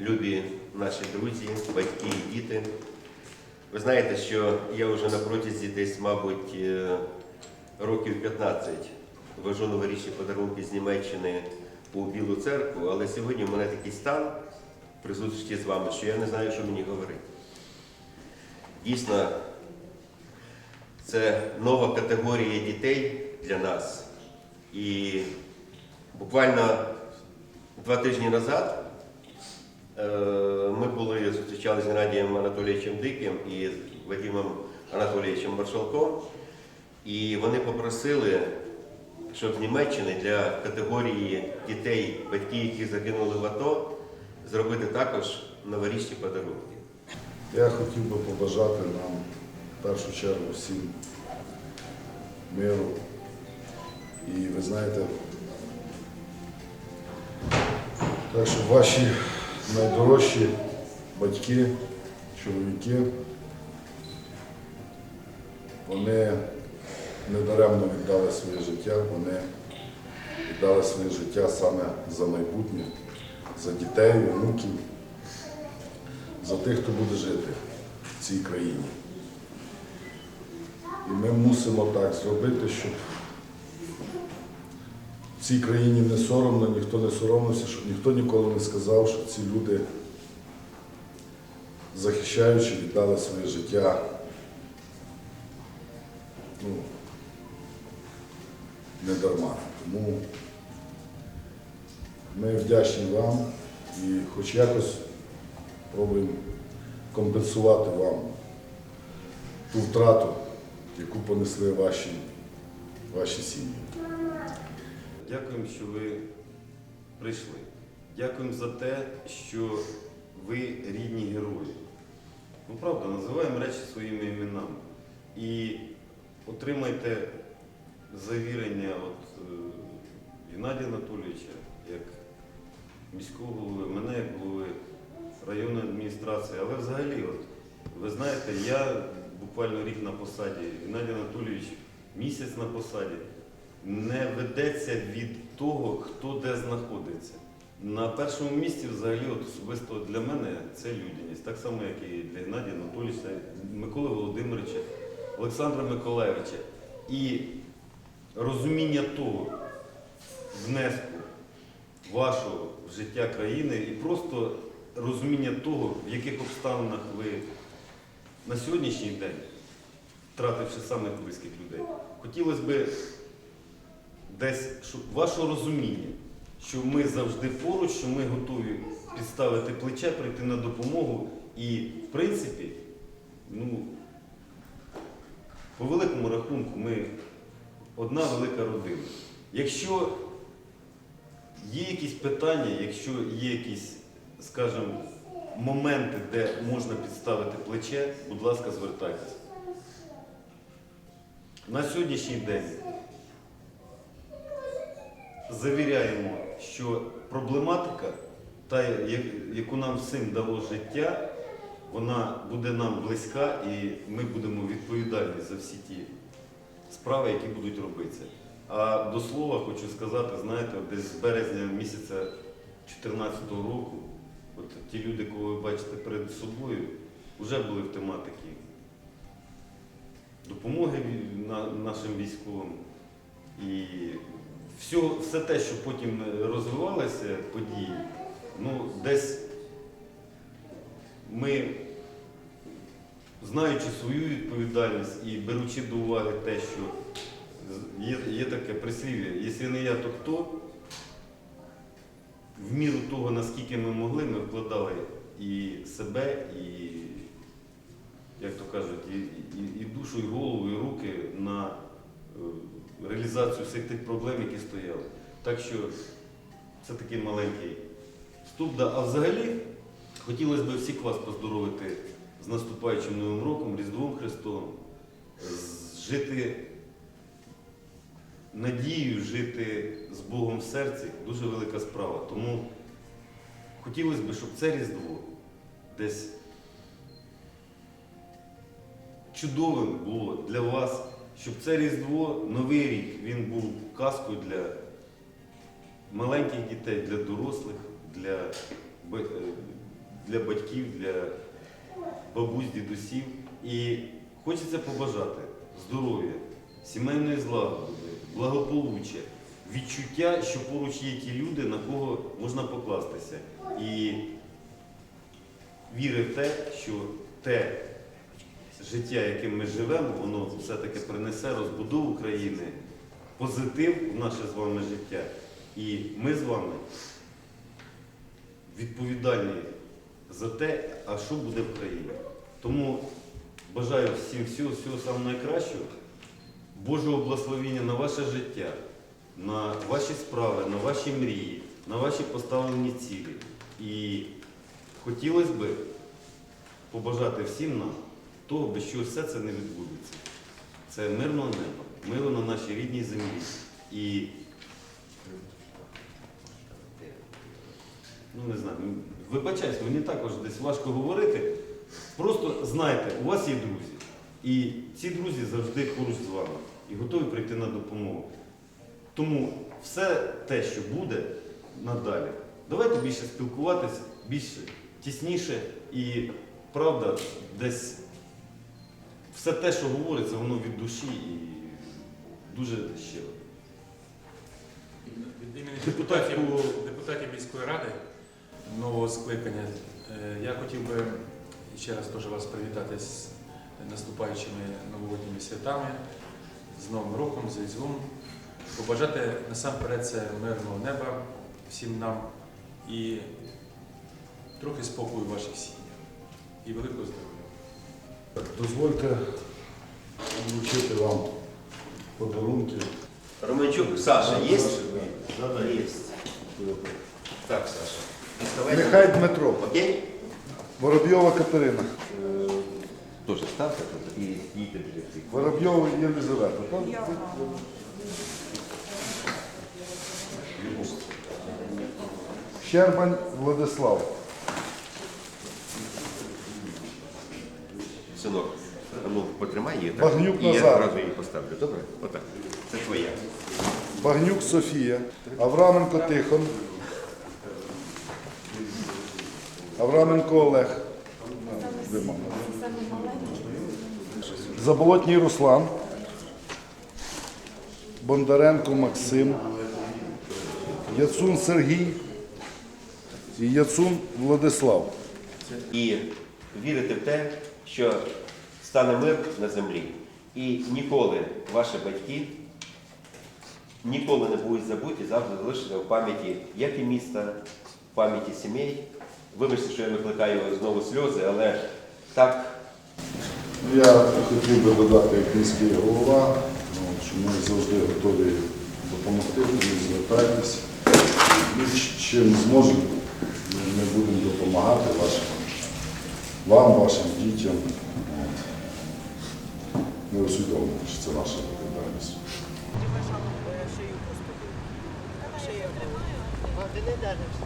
Любі наші друзі, батьки і діти. Ви знаєте, що я вже на протязі десь, мабуть, е, років 15 вожу новорічні подарунки з Німеччини у Білу церкву, але сьогодні в мене такий стан при зустрічі з вами, що я не знаю, що мені говорити. Дійсно, це нова категорія дітей для нас. І буквально два тижні назад Е, Ми були зустрічалися з Геннадієм Анатолійовичем Диким і з Вадимом Анатолійовичем Маршалком, і вони попросили, щоб з Німеччини для категорії дітей, батьки, які загинули в АТО, зробити також новорічні подарунки. Я хотів би побажати нам в першу чергу всім миру. І ви знаєте, так що ваші найдорожчі батьки, чоловіки, вони недаремно віддали своє життя, вони віддали своє життя саме за майбутнє, за дітей, онуків за тих, хто буде жити в цій країні. І ми мусимо так зробити, щоб цій країні не соромно, ніхто не соромився, щоб ніхто ніколи не сказав, що ці люди, захищаючи, віддали своє життя. Ну, не дарма. Тому ми вдячні вам і хоч якось пробуємо компенсувати вам ту втрату, яку понесли ваші, ваші сім'ї. Дякуємо, що ви прийшли. Дякуємо за те, що ви рідні герої. Ну, правда, називаємо речі своїми іменами. І отримайте завірення от, е, Геннадія Анатолійовича, як міського голови, мене як голови районної адміністрації. Але взагалі, от, ви знаєте, я буквально рік на посаді, Геннадій Анатолійович місяць на посаді не ведеться від того, хто де знаходиться. На першому місці взагалі от особисто для мене це людяність, так само, як і для Геннадія Анатолійовича, Миколи Володимировича, Олександра Миколаєвича. І розуміння того внеску вашого в життя країни і просто розуміння того, в яких обставинах ви на сьогоднішній день, втративши самих близьких людей, хотілося б десь вашого розуміння, що ми завжди поруч, що ми готові підставити плече, прийти на допомогу. І, в принципі, ну, по великому рахунку, ми одна велика родина. Якщо є якісь питання, якщо є якісь, скажімо, моменти, де можна підставити плече, будь ласка, звертайтеся. На сьогоднішній день завіряємо, що проблематика, та, яку нам всім дало життя, вона буде нам близька і ми будемо відповідальні за всі ті справи, які будуть робитися. А до слова хочу сказати, знаєте, десь з березня місяця 2014 року, от ті люди, кого ви бачите перед собою, вже були в тематиці допомоги нашим військовим. І все, все те, що потім розвивалися події, ну, десь ми, знаючи свою відповідальність і беручи до уваги те, що є, є таке прислів'я, якщо не я, то хто, в міру того, наскільки ми могли, ми вкладали і себе, і, як то кажуть, і, і, і душу, і голову, і руки на е, реалізацію всіх тих проблем, які стояли. Так що це такий маленький вступ. Да. А взагалі хотілося б всіх вас поздоровити з наступаючим Новим роком, Різдвом Христовим, з- жити надією, жити з Богом в серці дуже велика справа. Тому хотілося б, щоб це Різдво десь чудовим було для вас, щоб це Різдво, Новий рік, він був казкою для маленьких дітей, для дорослих, для, е, для батьків, для бабусь, дідусів. І хочеться побажати здоров'я, сімейної злагоди, благополуччя, відчуття, що поруч є ті люди, на кого можна покластися. І віри в те, що те життя, яким ми живемо, воно все-таки принесе розбудову країни, позитив в наше з вами життя. І ми з вами відповідальні за те, а що буде в країні. Тому бажаю всім всього, всього самого найкращого, Божого благословення на ваше життя, на ваші справи, на ваші мрії, на ваші поставлені цілі. І хотілося б побажати всім нам того, без чого все це не відбудеться. Це мирного неба, миру на нашій рідній землі. І ну не знаю, вибачаюсь, мені також десь важко говорити. Просто знайте, у вас є друзі. І ці друзі завжди поруч з вами і готові прийти на допомогу. Тому все те, що буде надалі, давайте більше спілкуватися, більше тісніше і правда, десь все те, що говориться, воно від душі і дуже щиро. Від імені депутатів, депутатів міської ради нового скликання е, я хотів би ще раз теж вас привітати з наступаючими новогодніми святами, з Новим роком, з Різдвом. Побажати насамперед це мирного неба всім нам і трохи спокою ваших сім'ях і великого здоров'я. Дозвольте вручити вам подарунки. Романчук, Саша, є? Да, да, Є. Так, Саша. Доставай. Нехай Дмитро, Окей? Воробйова Катерина, Тоже ставте тут і їдьте вже. Воробйова Єлизавета. так? Щербань Владислав. Синок, ну потримай її. Багнюк і я Назар. одразу її поставлю. Добре? Отак. Це твоя. Багнюк Софія, Авраменко Тихон, Авраменко Олег? Заболотній Руслан, Бондаренко Максим, Яцун Сергій і Яцун Владислав. І вірити в те, що стане мир на землі. І ніколи ваші батьки ніколи не будуть забуті, завжди залишаться в пам'яті як і міста, в пам'яті сімей. Вибачте, що я викликаю знову сльози, але так Я хотів би додати як міський голова, ну, що ми завжди готові допомогти. І чим зможемо, ми будемо допомагати вашим, вам, вашим дітям. Ми усвідомлюємо, що це наша відповідальність. А ти не держишся.